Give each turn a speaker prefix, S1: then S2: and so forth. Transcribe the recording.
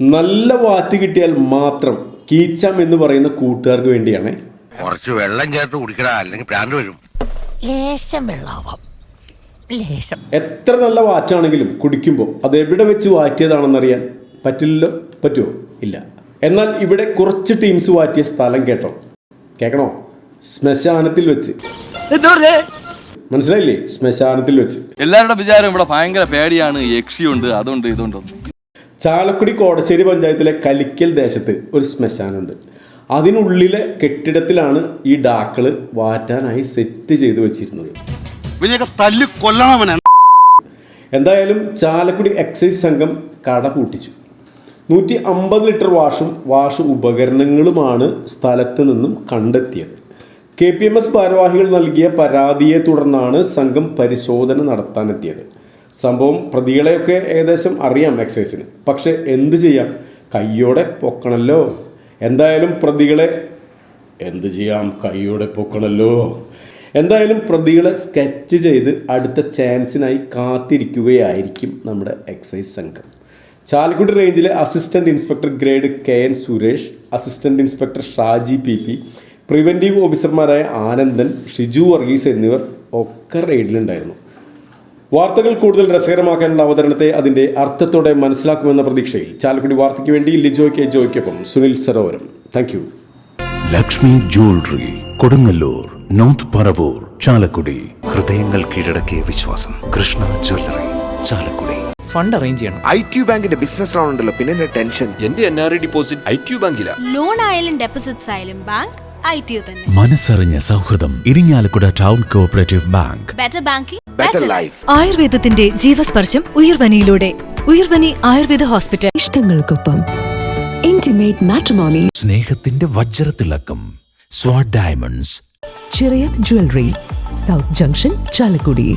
S1: നല്ല വാറ്റ് കിട്ടിയാൽ മാത്രം കീച്ചാം എന്ന് പറയുന്ന കൂട്ടുകാർക്ക് വേണ്ടിയാണ്.
S2: കുറച്ച് വെള്ളം ചേർത്ത് കുടിക്കടാ അല്ലെങ്കിൽ പ്രാന്ത് വരും.
S3: ലേശം വെള്ളാവാം. ലേശം.
S1: എത്ര നല്ല വാറ്റാണെങ്കിലും കുടിക്കുമ്പോൾ അത് എവിടെ വെച്ച് വാറ്റിയതാണെന്നറിയാൻ പറ്റില്ലല്ലോ? പറ്റുമോ ഇല്ല. എന്നാൽ ഇവിടെ കുറച്ച് ടീംസ് വാറ്റിയ സ്ഥലം കേട്ടോ. കേക്കണോ? ശ്മശാനത്തിൽ വെച്ച്. മനസ്സിലായില്ലേ? ശ്മശാനത്തിൽ വെച്ച്.
S4: എല്ലാവരുടെ വിചാരം ഇവിടെ ഭയങ്കര പേടിയാണ് യക്ഷിയുണ്ട് അതുണ്ട് ഇതുണ്ട്.
S1: ചാലക്കുടി കോടശ്ശേരി പഞ്ചായത്തിലെ കലിക്കൽ ദേശത്ത് ഒരു ശ്മശാനമുണ്ട് അതിനുള്ളിലെ കെട്ടിടത്തിലാണ് ഈ ഡാക്കൾ വാറ്റാനായി സെറ്റ് ചെയ്തു വെച്ചിരുന്നത്. എന്തായാലും ചാലക്കുടി എക്സൈസ് സംഘം കട പൂട്ടിച്ചു. നൂറ്റി അമ്പത് ലിറ്റർ വാഷും വാഷ് ഉപകരണങ്ങളുമാണ് സ്ഥലത്ത് നിന്നും കണ്ടെത്തിയത്. കെ പി എം എസ് ഭാരവാഹികൾ നൽകിയ പരാതിയെ തുടർന്നാണ് സംഘം പരിശോധന നടത്താനെത്തിയത്. സംഭവം പ്രതികളെയൊക്കെ ഏകദേശം അറിയാം എക്സൈസിന് പക്ഷെ എന്ത് ചെയ്യാം? കയ്യോടെ പൊക്കണല്ലോ. എന്തായാലും പ്രതികളെ എന്ത് ചെയ്യാം? കയ്യോടെ പൊക്കണല്ലോ. എന്തായാലും പ്രതികളെ സ്കെച്ച് ചെയ്ത് അടുത്ത ചാൻസിനായി കാത്തിരിക്കുകയായിരിക്കും നമ്മുടെ എക്സൈസ് സംഘം. ചാലക്കുടി റേഞ്ചിലെ assistant inspector grade K N Suresh assistant inspector Shaji P P preventive ഓഫീസർമാരായ ആനന്ദൻ ഷിജു വർഗീസ് എന്നിവർ ഒക്കെ റെയ്ഡിലുണ്ടായിരുന്നു വാർത്തകൾ കൂടുതൽ രസകരമാക്കാനുള്ള അവതരണത്തെ അതിന്റെ അർത്ഥത്തോടെ മനസ്സിലാക്കുമെന്ന പ്രതീക്ഷയിൽ ചാലക്കുടി വാർത്തയ്ക്ക് വേണ്ടി Lijo K ജോയ്ക്കൊപ്പം Sunil Sarovaram. Thank you
S5: Lakshmi jewellery Kodungallur north Paravur Chalakudy.
S6: ഹൃദയങ്ങൾ കീഴടക്കിയ വിശ്വാസം. Krishna jewellery Chalakudy.
S7: Fund arrange ചെയ്യണം.
S8: ഐ ടി ബാങ്കിന്റെ ബിസിനസ് ലോൺ ഉണ്ടല്ലോ പിന്നെ ടെൻഷൻ.
S6: എന്റെ N R I deposit I T ബാങ്കില
S9: loan ആയാലും ഡെപ്പോസിറ്റ്സ് ആയാലും ബാങ്ക് ഐ ടി തന്നെ.
S5: മനസ്സറിഞ്ഞ സൗഹൃദം Irinjalakuda town cooperative bank.
S9: Better banking
S8: better life
S10: ആയുർവേദത്തിന്റെ ജീവസ്പർശം ഉയർവനിയിലൂടെ. ഉയർവനി ആയുർവേദ ഹോസ്പിറ്റൽ. ഇഷ്ടങ്ങൾക്കൊപ്പം ഇന്റിമേറ്റ് മാട്രിമോണി
S5: സ്നേഹത്തിന്റെ വജ്രത്തിളക്കം Swad diamonds
S10: Chirayath jewellery south junction Chalakudy